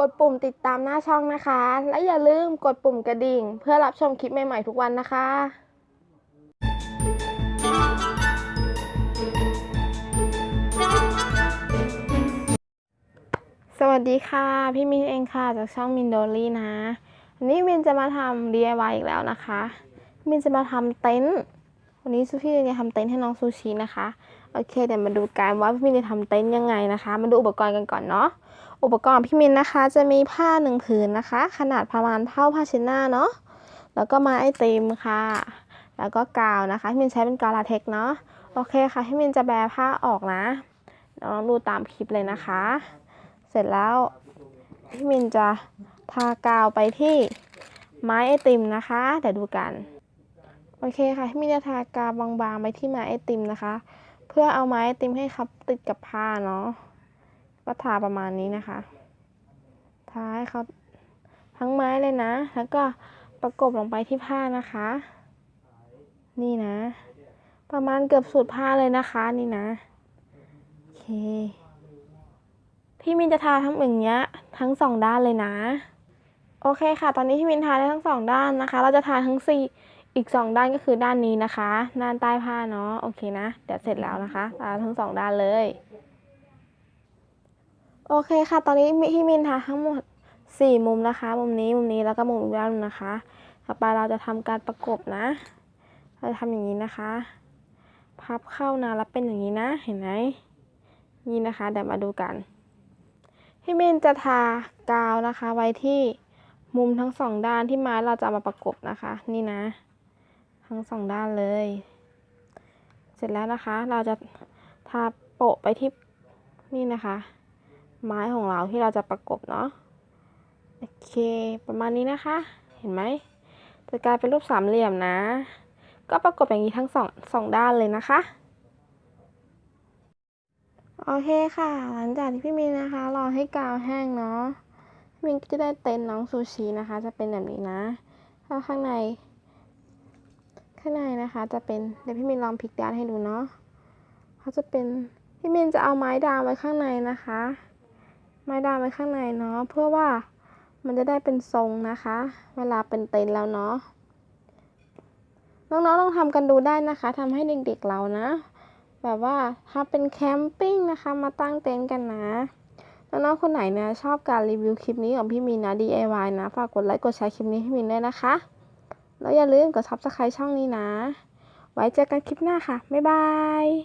กดปุ่มติดตามหน้าช่องนะคะ และอย่าลืมกดปุ่มกระดิ่ง เพื่อรับชมคลิปใหม่ ๆ ทุกวันนะคะ สวัสดีค่ะ พี่มินเองค่ะ จากช่องมินโดลี่นะ วันนี้มินจะมาทำ DIY อีกแล้วนะคะ มินจะมาทำเต็นท์ วันนี้ซูพี่จะทำเต็นท์ให้น้องซูชินะคะ โอเคเดี๋ยวมาดูกันว่าพี่มินจะทำเต็นท์ยังไงนะคะ มาดูอุปกรณ์กันก่อนเนาะ อุปกรณ์พี่มินนะคะ จะมีผ้าหนึ่งผืนนะคะ ขนาดประมาณเท่าผ้าเช็ดหน้าเนาะ แล้วก็ไม้ไอติมค่ะ แล้วก็กาวนะคะ พี่มินใช้เป็นกาวลาเท็กเนาะ โอเคค่ะ พี่มินจะแบะผ้าออกนะเดี๋ยวลองดูตามคลิปเลยนะคะ เสร็จแล้วพี่มินจะทากาวไปที่ไม้ไอติมนะคะ เดี๋ยวดูกัน โอเคค่ะพี่มินจะทากาวบางๆไปที่ไม้ไอติมนะคะ เพื่อเอาไม้ไอติมให้ครับติดกับผ้าเนาะก็ทาประมาณนี้นะคะทาให้เขาทั้งไม้เลยนะ แล้วก็ประกบลงไปที่ผ้านะคะ นี่นะ ประมาณเกือบสุดผ้าเลยนะคะ นี่นะโอเคพี่มินจะทาทั้งอย่างเงี้ยทั้งสองด้านเลยนะ โอเคค่ะ ตอนนี้พี่มินทาได้ทั้งสองด้านนะคะ เราจะทาทั้งสี่ อีกสองด้านก็คือด้านนี้นะคะ ด้านใต้ผ้าเนาะโอเคนะเดี๋ยวเสร็จแล้วนะคะทาทั้งสองด้านเลย โอเคค่ะ ตอนนี้พี่มินทาทั้งหมดสี่มุมนะคะ มุมนี้มุมนี้แล้วก็มุมอีกด้านหนึ่งนะคะต่อไปเราจะทำการประกบนะ เราจะทำอย่างนี้นะคะ พับเข้านะแล้วเป็นอย่างนี้นะเห็นไหมนี่นะคะเดี๋ยวมาดูกันพี่มินจะทากาวนะคะไว้ที่มุมทั้งสองด้านที่ไม้เราจะมาประกบนะคะ นี่นะ ทั้งสองด้านเลย เสร็จแล้วนะคะ เราจะทาโปะไปที่นี่นะคะ ไม้ของเราที่เราจะประกบเนาะโอเค ประมาณนี้นะคะ เห็นไหมจะกลายเป็นรูปสามเหลี่ยมนะ ก็ประกบอย่างนี้ทั้งสองสองด้านเลยนะคะโอเคค่ะ หลังจากที่พี่มินนะคะ รอให้กาวแห้งเนาะพี่มินก็จะได้เต็นน้องซูชินะคะ จะเป็นแบบนี้นะถ้าข้างใน ข้างในนะคะ จะเป็นเดี๋ยวพี่มินลองพลิกด้านให้ดูเนาะเขาจะเป็นพี่มินจะเอาไม้ดามไว้ข้างในนะคะ ไม้ดามไว้ข้างในเนาะเพื่อว่ามันจะได้เป็นทรงนะคะ เวลาเป็นเต็นแล้วเนาะน้องๆลองทำกันดูได้นะคะทำให้เด็กๆเรานะ แบบว่าถ้าเป็นแคมปิ้งนะคะ มาตั้งเต็นท์กันนะน้องๆคนไหนเนี่ยชอบการรีวิวคลิปนี้ของพี่มินนะ DIY นะ ฝากกดไลค์กดแชร์คลิปนี้ให้มินด้วยนะคะ แล้วอย่าลืมกด subscribe ช่องนี้นะ ไว้เจอกันคลิปหน้าค่ะ บ๊ายบาย